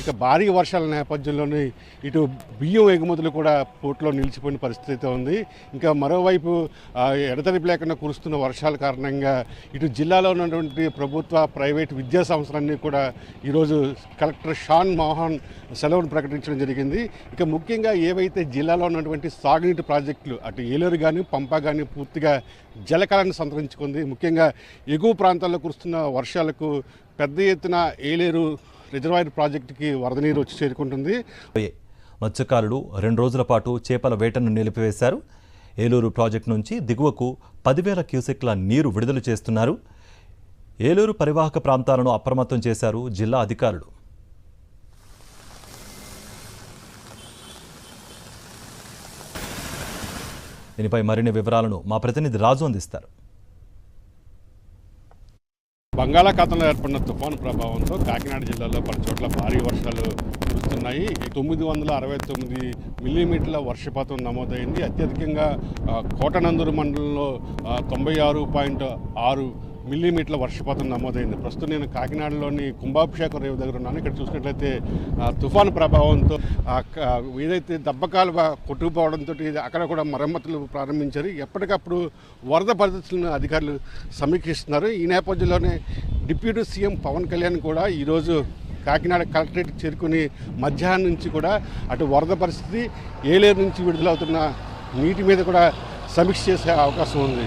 ఇక భారీ వర్షాల నేపథ్యంలోనే ఇటు బియ్యం ఎగుమతులు కూడా పోర్టులో నిలిచిపోయిన పరిస్థితి అయితే ఉంది. ఇంకా మరోవైపు ఎడతెరిపి లేకుండా కురుస్తున్న వర్షాల కారణంగా ఇటు జిల్లాలో ఉన్నటువంటి ప్రభుత్వ ప్రైవేట్ విద్యా సంస్థలన్నీ కూడా ఈరోజు కలెక్టర్ షాన్ మోహన్ సెలవును ప్రకటించడం జరిగింది. ఇక ముఖ్యంగా ఏవైతే జిల్లాలో ఉన్నటువంటి సాగునీటి ప్రాజెక్టులు అటు ఏలూరు కానీ పంప కానీ పూర్తిగా జలకాలను సంతరించుకుంది. ముఖ్యంగా ఎగువ ప్రాంతాల్లో కురుస్తున్న వర్షాలకు పెద్ద ఎత్తున ఏలేరు రిజర్వాయర్ ప్రాజెక్టుకి వరద నీరు వచ్చి చేరుకుంటుంది. మత్స్యకారులు రెండు రోజుల పాటు చేపల వేటను నిలిపివేశారు. ఏలూరు ప్రాజెక్టు నుంచి దిగువకు పదివేల క్యూసెక్ల నీరు విడుదల చేస్తున్నారు. ఏలూరు పరివాహక ప్రాంతాలను అప్రమత్తం చేశారు జిల్లా అధికారులు. దీనిపై మరిన్ని వివరాలను మా ప్రతినిధి రాజు అందిస్తారు. బంగాళాఖాతంలో ఏర్పడిన తుఫాను ప్రభావంతో కాకినాడ జిల్లాలో పలు చోట్ల భారీ వర్షాలు కురుస్తున్నాయి. తొమ్మిది వందల అరవై తొమ్మిది మిల్లీమీటర్ల వర్షపాతం నమోదైంది. అత్యధికంగా కోటనందూరు మండలంలో తొంభై ఆరు పాయింట్ ఆరు మిల్లీమీటర్ల వర్షపాతం నమోదైంది. ప్రస్తుతం నేను కాకినాడలోని కుంభాభిషేక రేవు దగ్గర ఉన్నాను. ఇక్కడ చూసినట్లయితే తుఫాను ప్రభావంతో ఏదైతే దెబ్బకాలు కొట్టుకుపోవడంతో అక్కడ కూడా మరమ్మతులు ప్రారంభించారు. ఎప్పటికప్పుడు వరద పరిస్థితులను అధికారులు సమీక్షిస్తున్నారు. ఈ నేపథ్యంలోనే డిప్యూటీ సీఎం పవన్ కళ్యాణ్ కూడా ఈరోజు కాకినాడ కలెక్టరేట్ చేరుకుని మధ్యాహ్నం నుంచి కూడా అటు వరద పరిస్థితి ఏలేరు నుంచి విడుదలవుతున్న నీటి మీద కూడా సమీక్ష చేసే అవకాశం ఉంది.